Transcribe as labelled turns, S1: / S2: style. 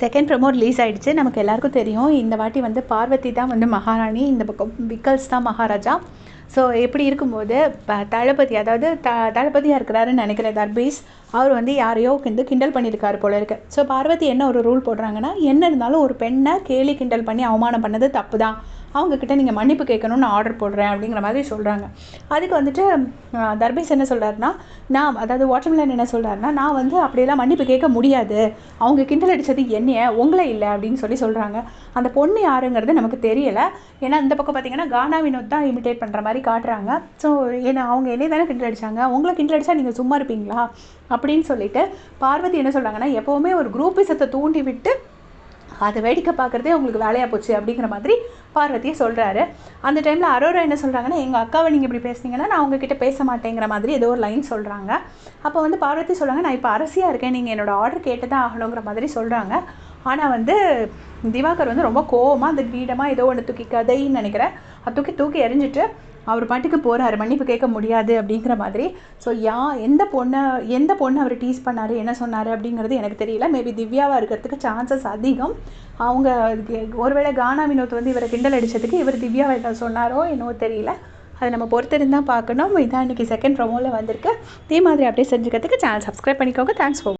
S1: Second promo release ஆகிடுச்சு நமக்கு எல்லாருக்கும் தெரியும். இந்த வாட்டி வந்து பார்வதி தான் வந்து மகாராணி. இந்த பக்கம் விக்கல்ஸ் தான் மகாராஜா. ஸோ எப்படி இருக்கும்போது தளபதி அதாவது த தளபதியாக இருக்கிறாருன்னு நினைக்கிறேன் தர்பீஸ். அவர் வந்து யாரையோ வந்து கிண்டல் பண்ணியிருக்காரு போல இருக்கு. ஸோ பார்வதி என்ன ஒரு ரூல் போடுறாங்கன்னா என்ன இருந்தாலும் ஒரு பெண்ணை கேலி கிண்டல் பண்ணி அவமானம் பண்ணது தப்பு தான் அவங்கக்கிட்ட நீங்கள் மன்னிப்பு கேட்கணும்னு ஆர்டர் போடுறேன் அப்படிங்கிற மாதிரி சொல்கிறாங்க அதுக்கு வந்துட்டு தர்பீஸ் என்ன சொல்கிறாருன்னா நான் அதாவது வாட்டர்மிலன் என்ன சொல்கிறாருன்னா நான் வந்து அப்படியெல்லாம் மன்னிப்பு கேட்க முடியாது. அவங்க கிண்டல் அடித்தது என்னைய உங்களை இல்லை அப்படின்னு சொல்லி சொல்கிறாங்க அந்த பொண்ணு யாருங்கிறது நமக்கு தெரியலை. ஏன்னா இந்த பக்கம் பார்த்தீங்கன்னா கானா வினோத் தான் இமிட்டேட் பண்ணுற மாதிரி காட்டுறாங்க. ஸோ ஏன்னா அவங்க என்னை தானே கிண்டல் அடிச்சாங்க. உங்களை கிண்டல் அடித்தா நீங்கள் சும்மா இருப்பீங்களா? அப்படின்னு சொல்லிட்டு பார்வதி என்ன சொல்கிறாங்கன்னா எப்போவுமே ஒரு குரூப்பிசத்தை தூண்டி விட்டு அதை வேடிக்கை பார்க்குறதே உங்களுக்கு வேலையாக போச்சு அப்படிங்கிற மாதிரி பார்வதியை சொல்கிறாரு அந்த டைமில் அரோரா என்ன சொல்கிறாங்கன்னா எங்கள் அக்காவை நீங்கள் இப்படி பேசுனீங்கன்னா நான் உங்ககிட்ட பேச மாட்டேங்கிற மாதிரி ஏதோ ஒரு லைன் சொல்கிறாங்க அப்போ வந்து பார்வதி சொல்கிறாங்க நான் இப்போ அரசியாக இருக்கேன் நீங்கள் என்னோடய ஆர்டர் கேட்டு தான் ஆகணுங்கிற மாதிரி சொல்கிறாங்க ஆனால் வந்து திவாகர் வந்து ரொம்ப கோவமாக அந்த கிரீடமாக ஏதோ ஒன்று தூக்கி கதைன்னு நினைக்கிறேன். அது தூக்கி தூக்கி எரிஞ்சிட்டு அவர் பாட்டுக்கு போகிறாரு மன்னிப்பு கேட்க முடியாது அப்படிங்கிற மாதிரி. ஸோ யா எந்த பொண்ணை எந்த பொண்ணை அவர் டீஸ் பண்ணார் என்ன சொன்னார் அப்படிங்கிறது எனக்கு தெரியல. மேபி திவ்யாவாக இருக்கிறதுக்கு சான்சஸ் அதிகம். அவங்க ஒருவேளை கானா வினோத் வந்து இவரை கிண்டல் அடித்ததுக்கு இவர் திவ்யாவை என்ன சொன்னாரோ என்னவோ தெரியல. அதை நம்ம பொறுத்திருந்தான் பார்க்கணும். இதான் இன்றைக்கி செகண்ட் ப்ரோமோவில் வந்திருக்கு. இதே மாதிரி அப்படியே செஞ்சுக்கிறதுக்கு சேனல் சப்ஸ்கிரைப் பண்ணிக்கோங்க. Thanks for